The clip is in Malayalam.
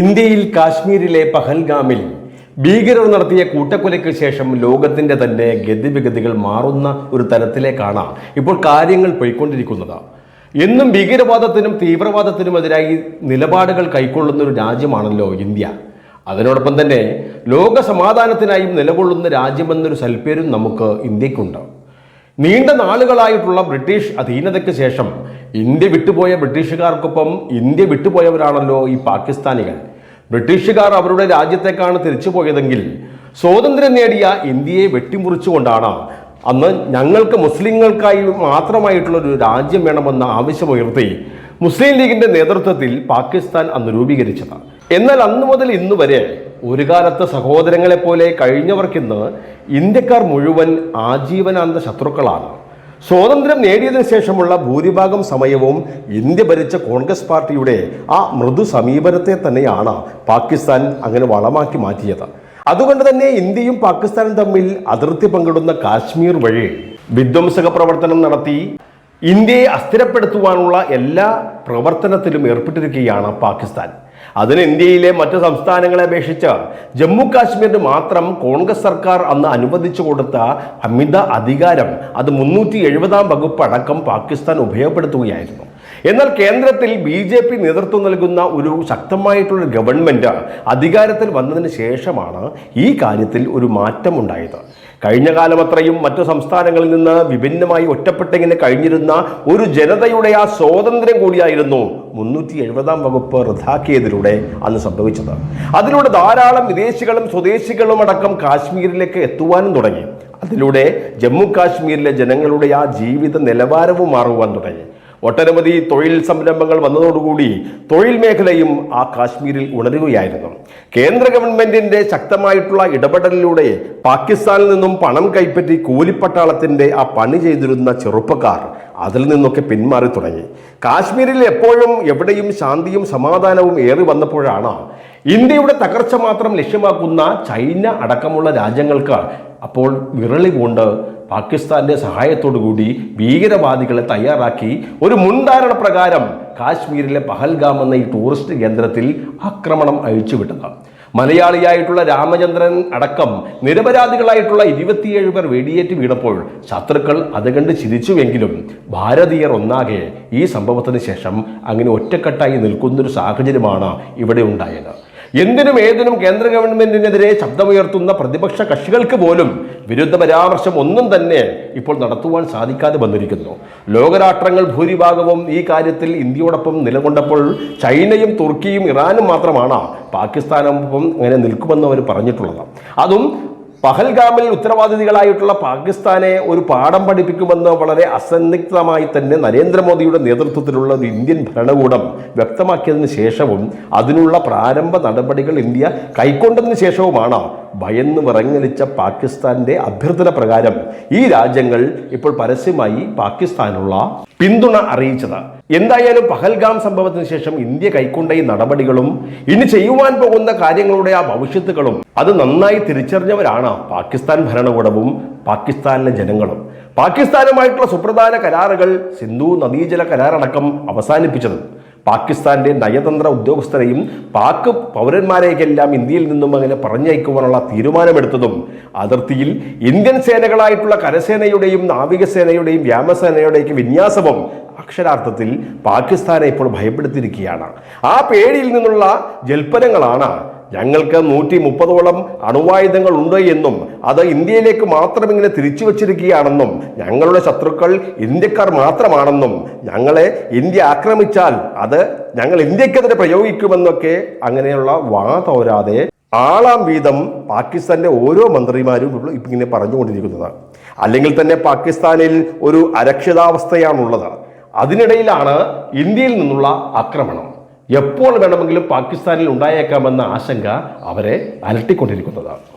ഇന്ത്യയിൽ കാശ്മീരിലെ പഹൽഗാമിൽ ഭീകരർ നടത്തിയ കൂട്ടക്കൊലയ്ക്ക് ശേഷം ലോകത്തിന്റെ തന്നെ ഗതിവിഗതികൾ മാറുന്ന ഒരു തരത്തിലേക്കാണ് ഇപ്പോൾ കാര്യങ്ങൾ പോയിക്കൊണ്ടിരിക്കുന്നത്. എന്നും ഭീകരവാദത്തിനും തീവ്രവാദത്തിനുമെതിരായി നിലപാടുകൾ കൈക്കൊള്ളുന്ന ഒരു രാജ്യമാണല്ലോ ഇന്ത്യ. അതിനോടൊപ്പം തന്നെ ലോക സമാധാനത്തിനായും നിലകൊള്ളുന്ന രാജ്യമെന്നൊരു സൽപ്പേരും നമുക്ക് ഇന്ത്യക്കുണ്ട്. നീണ്ട നാളുകളായിട്ടുള്ള ബ്രിട്ടീഷ് അധീനതയ്ക്ക് ശേഷം ഇന്ത്യ വിട്ടുപോയ ബ്രിട്ടീഷുകാർക്കൊപ്പം ഇന്ത്യ വിട്ടുപോയവരാണല്ലോ ഈ പാകിസ്ഥാനികൾ. ബ്രിട്ടീഷുകാർ അവരുടെ രാജ്യത്തേക്കാണ് തിരിച്ചു പോയതെങ്കിൽ സ്വാതന്ത്ര്യം നേടിയ ഇന്ത്യയെ വെട്ടിമുറിച്ചുകൊണ്ടാണ് അന്ന് ഞങ്ങൾക്ക് മുസ്ലിങ്ങൾക്കായി മാത്രമായിട്ടുള്ള ഒരു രാജ്യം വേണമെന്ന ആവശ്യമുയർത്തി മുസ്ലിം ലീഗിന്റെ നേതൃത്വത്തിൽ പാകിസ്ഥാൻ അന്ന് രൂപീകരിച്ചത്. എന്നാൽ അന്നു മുതൽ ഇന്ന് വരെ ഒരു കാലത്ത് സഹോദരങ്ങളെപ്പോലെ കഴിഞ്ഞവർക്കിന്ന് ഇന്ത്യക്കാർ മുഴുവൻ ആജീവനാന്ത ശത്രുക്കളാണ്. സ്വാതന്ത്ര്യം നേടിയതിനു ശേഷമുള്ള ഭൂരിഭാഗം സമയവും ഇന്ത്യ ഭരിച്ച കോൺഗ്രസ് പാർട്ടിയുടെ ആ മൃദു സമീപനത്തെ തന്നെയാണ് പാകിസ്ഥാൻ അങ്ങനെ വളമാക്കി മാറ്റിയത്. അതുകൊണ്ട് തന്നെ ഇന്ത്യയും പാകിസ്ഥാനും തമ്മിൽ അതിർത്തി പങ്കിടുന്ന കാശ്മീർ വഴി വിധ്വംസക പ്രവർത്തനം നടത്തി ഇന്ത്യയെ അസ്ഥിരപ്പെടുത്തുവാനുള്ള എല്ലാ പ്രവർത്തനത്തിലും ഏർപ്പെട്ടിരിക്കുകയാണ് പാകിസ്ഥാൻ. അതിന് ഇന്ത്യയിലെ മറ്റു സംസ്ഥാനങ്ങളെ അപേക്ഷിച്ച് ജമ്മു കാശ്മീരിന് മാത്രം കോൺഗ്രസ് സർക്കാർ അന്ന് അനുവദിച്ചു കൊടുത്ത അമിത അധികാരം അത് മുന്നൂറ്റി എഴുപതാം വകുപ്പ് അടക്കം പാകിസ്ഥാൻ ഉപയോഗപ്പെടുത്തുകയായിരുന്നു. എന്നാൽ കേന്ദ്രത്തിൽ ബി ജെ പി നേതൃത്വം നൽകുന്ന ഒരു ശക്തമായിട്ടുള്ള ഗവൺമെന്റ് അധികാരത്തിൽ വന്നതിന് ശേഷമാണ് ഈ കാര്യത്തിൽ ഒരു മാറ്റമുണ്ടായത്. കഴിഞ്ഞ കാലമത്രയും മറ്റു സംസ്ഥാനങ്ങളിൽ നിന്ന് വിഭിന്നമായി ഒറ്റപ്പെട്ടിങ്ങനെ കഴിഞ്ഞിരുന്ന ഒരു ജനതയുടെ ആ സ്വാതന്ത്ര്യം കൂടിയായിരുന്നു മുന്നൂറ്റി എഴുപതാം വകുപ്പ് റദ്ദാക്കിയതിലൂടെ അന്ന് സംഭവിച്ചത്. അതിലൂടെ ധാരാളം വിദേശികളും സ്വദേശികളും അടക്കം കാശ്മീരിലേക്ക് എത്തുവാനും തുടങ്ങി. അതിലൂടെ ജമ്മു കാശ്മീരിലെ ജനങ്ങളുടെ ആ ജീവിത നിലവാരവും മാറുവാൻ തുടങ്ങി. ഒട്ടനവധി തൊഴിൽ സംരംഭങ്ങൾ വന്നതോടുകൂടി തൊഴിൽ മേഖലയും ആ കാശ്മീരിൽ ഉണരുകയായിരുന്നു. കേന്ദ്ര ഗവൺമെന്റിന്റെ ശക്തമായിട്ടുള്ള ഇടപെടലിലൂടെ പാകിസ്ഥാനിൽ നിന്നും പണം കൈപ്പറ്റി കൂലിപ്പട്ടാളത്തിന്റെ ആ പണി ചെയ്തിരുന്ന ചെറുപ്പക്കാർ അതിൽ നിന്നൊക്കെ പിന്മാറി തുടങ്ങി. കാശ്മീരിൽ എപ്പോഴും എവിടെയും ശാന്തിയും സമാധാനവും ഏറി വന്നപ്പോഴാണ് ഇന്ത്യയുടെ തകർച്ച മാത്രം ലക്ഷ്യമാക്കുന്ന ചൈന അടക്കമുള്ള രാജ്യങ്ങൾക്ക് അപ്പോൾ വിരളി കൊണ്ട് പാകിസ്ഥാന്റെ സഹായത്തോടു കൂടി ഭീകരവാദികളെ തയ്യാറാക്കി ഒരു മുൻധാരണ പ്രകാരം കാശ്മീരിലെ പഹൽഗാം എന്ന ഈ ടൂറിസ്റ്റ് കേന്ദ്രത്തിൽ ആക്രമണം അഴിച്ചുവിട്ടത്. മലയാളിയായിട്ടുള്ള രാമചന്ദ്രൻ അടക്കം നിരപരാധികളായിട്ടുള്ള ഇരുപത്തിയേഴ് പേർ വെടിയേറ്റ് വീണപ്പോൾ ശത്രുക്കൾ അത് കണ്ട് ചിരിച്ചുവെങ്കിലും ഭാരതീയർ ഒന്നാകെ ഈ സംഭവത്തിന് ശേഷം അങ്ങനെ ഒറ്റക്കെട്ടായി നിൽക്കുന്നൊരു സാഹചര്യമാണ് ഇവിടെ ഉണ്ടായത്. എന്തിനും ഏതിനും കേന്ദ്ര ഗവൺമെന്റിനെതിരെ ശബ്ദമുയർത്തുന്ന പ്രതിപക്ഷ കക്ഷികൾക്ക് പോലും വിരുദ്ധ പരാമർശം ഒന്നും തന്നെ ഇപ്പോൾ നടത്തുവാൻ സാധിക്കാതെ വന്നിരിക്കുന്നു. ലോകരാഷ്ട്രങ്ങൾ ഭൂരിഭാഗവും ഈ കാര്യത്തിൽ ഇന്ത്യയോടൊപ്പം നിലകൊണ്ടപ്പോൾ ചൈനയും തുർക്കിയും ഇറാനും മാത്രമാണ് പാകിസ്ഥാനൊപ്പം അങ്ങനെ നിൽക്കുമെന്ന് അവർ പറഞ്ഞിട്ടുള്ളത്. അതും പഹൽഗാമിൽ ഉത്തരവാദിതികളായിട്ടുള്ള പാകിസ്ഥാനെ ഒരു പാഠം പഠിപ്പിക്കുമെന്ന് വളരെ അസന്നിഗ്ധമായി തന്നെ നരേന്ദ്രമോദിയുടെ നേതൃത്വത്തിലുള്ള ഒരു ഇന്ത്യൻ ഭരണകൂടം വ്യക്തമാക്കിയതിന് ശേഷവും അതിനുള്ള പ്രാരംഭ നടപടികൾ ഇന്ത്യ കൈക്കൊണ്ടതിന് ശേഷവുമാണ് ഭയന്ന് വിറങ്ങലിച്ച പാകിസ്ഥാന്റെ അഭ്യർത്ഥന പ്രകാരം ഈ രാജ്യങ്ങൾ ഇപ്പോൾ പരസ്യമായി പാകിസ്ഥാനുള്ള പിന്തുണ അറിയിച്ചത്. എന്തായാലും പഹൽഗാം സംഭവത്തിന് ശേഷം ഇന്ത്യ കൈക്കൊണ്ട ഈ നടപടികളും ഇനി ചെയ്യുവാൻ പോകുന്ന കാര്യങ്ങളുടെ ആ ഭവിഷ്യത്തുകളും അത് നന്നായി തിരിച്ചറിഞ്ഞവരാണ് പാകിസ്ഥാൻ ഭരണകൂടവും പാകിസ്ഥാനിലെ ജനങ്ങളും. പാകിസ്ഥാനുമായിട്ടുള്ള സുപ്രധാന കരാറുകൾ സിന്ധു നദീജല കരാറടക്കം അവസാനിപ്പിച്ചത്. പാകിസ്ഥാന്റെ നയതന്ത്ര ഉദ്യോഗസ്ഥരെയും പാക് പൗരന്മാരെയൊക്കെല്ലാം ഇന്ത്യയിൽ നിന്നും അങ്ങനെ പറഞ്ഞയക്കുവാനുള്ള തീരുമാനമെടുത്തതും അതിർത്തിയിൽ ഇന്ത്യൻ സേനകളായിട്ടുള്ള കരസേനയുടെയും നാവികസേനയുടെയും വ്യോമസേനയുടെയും വിന്യാസവും അക്ഷരാർത്ഥത്തിൽ പാകിസ്ഥാനെ ഇപ്പോൾ ഭയപ്പെടുത്തിയിരിക്കുകയാണ്. ആ പേടിയിൽ നിന്നുള്ള ജൽപ്പനങ്ങളാണ് ഞങ്ങൾക്ക് നൂറ്റി മുപ്പതോളം അണുവായുധങ്ങൾ ഉണ്ട് എന്നും അത് ഇന്ത്യയിലേക്ക് മാത്രം ഇങ്ങനെ തിരിച്ചു വച്ചിരിക്കുകയാണെന്നും ഞങ്ങളുടെ ശത്രുക്കൾ ഇന്ത്യക്കാർ മാത്രമാണെന്നും ഞങ്ങളെ ഇന്ത്യ ആക്രമിച്ചാൽ അത് ഞങ്ങൾ ഇന്ത്യക്കെതിരെ പ്രയോഗിക്കുമെന്നൊക്കെ അങ്ങനെയുള്ള വാ തോരാതെ ആളാം വീതം പാകിസ്ഥാന്റെ ഓരോ മന്ത്രിമാരും ഇങ്ങനെ പറഞ്ഞുകൊണ്ടിരിക്കുന്നതാണ് അല്ലെങ്കിൽ തന്നെ പാകിസ്ഥാനിൽ ഒരു അരക്ഷിതാവസ്ഥയാണുള്ളത്. അതിനിടയിലാണ് ഇന്ത്യയിൽ നിന്നുള്ള ആക്രമണം. എപ്പോൾ വേണമെങ്കിലും പാകിസ്ഥാനിൽ ഉണ്ടായേക്കാമെന്ന ആശങ്ക അവരെ അലട്ടിക്കൊണ്ടിരിക്കുന്നത്